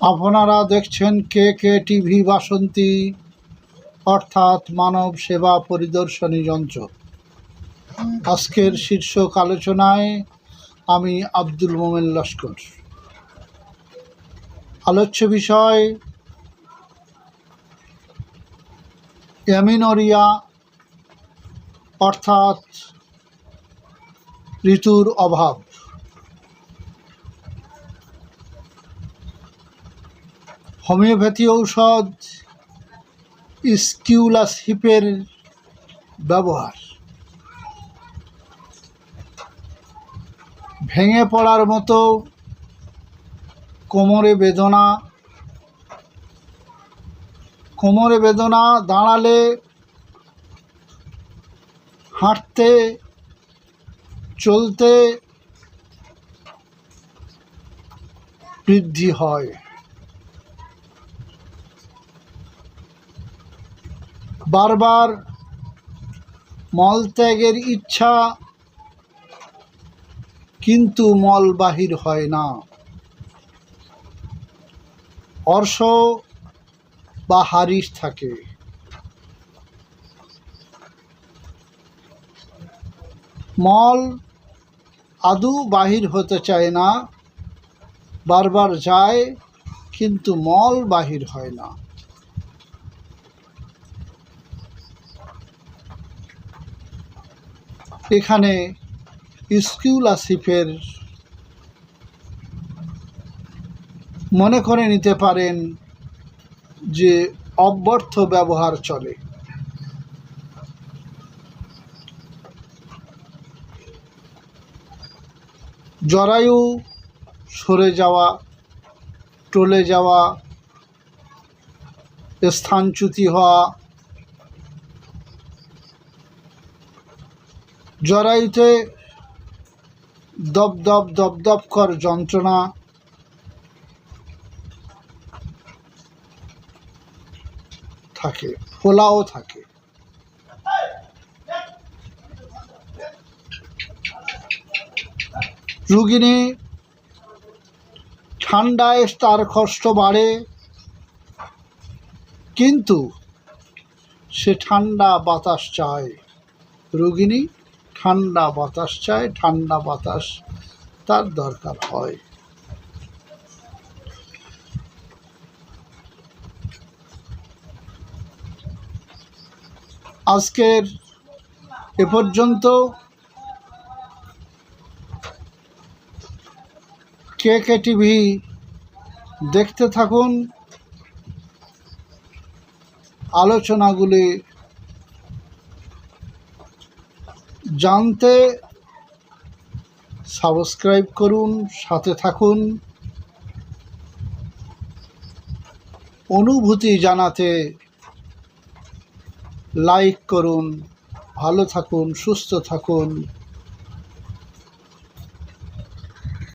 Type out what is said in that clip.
আপনারা দেখছেন কে কে টিভি বাসন্তী, অর্থাৎ মানব সেবা পরিদর্শনী যন্ত্র আজকের শীর্ষক আলোচনায় আমি আব্দুল মোমেন লস্কর। আলোচ্য বিষয়, অ্যামিনোরিয়া, অর্থাৎ ঋতুর অভাব। হোমিওপ্যাথি ঔষধ স্কিউলাস হিপের ব্যবহার। ভেঙে পড়ার মতো কোমরে বেদনা কোমরে বেদনা দাঁড়ালে হাঁটতে, চলতে বৃদ্ধি হয়। বারবার মলত্যাগের ইচ্ছা, কিন্তু মল বাহির হয় না। অর্শ বা হারিস থাকে। মল আদৌ বাহির হতে চায় না, বারবার যায়, কিন্তু মল বাহির হয় না। এখানে স্কিউলাসিফের মনে করে নিতে পারেন যে অব্যর্থ ব্যবহার চলে। জরায়ু সরে যাওয়া, টলে যাওয়া, স্থানচ্যুতি হওয়া জরায়ুতে দপ দপ দপ দপ কর যন্ত্রণা। থাকে। ফোলাও থাকে। রুগিনী ঠান্ডায় তার কষ্ট বাড়ে, কিন্তু সে ঠান্ডা বাতাস চায়। রুগিনী ঠান্ডা বাতাস চায়, ঠান্ডা বাতাস তার দরকার হয়। আজকের এ পর্যন্ত। কে কে টিভি দেখতে থাকুন। আলোচনাগুলি জানতে সাবস্ক্রাইব করুন সাথে থাকুন। অনুভূতি জানাতে লাইক করুন ভালো থাকুন সুস্থ থাকুন।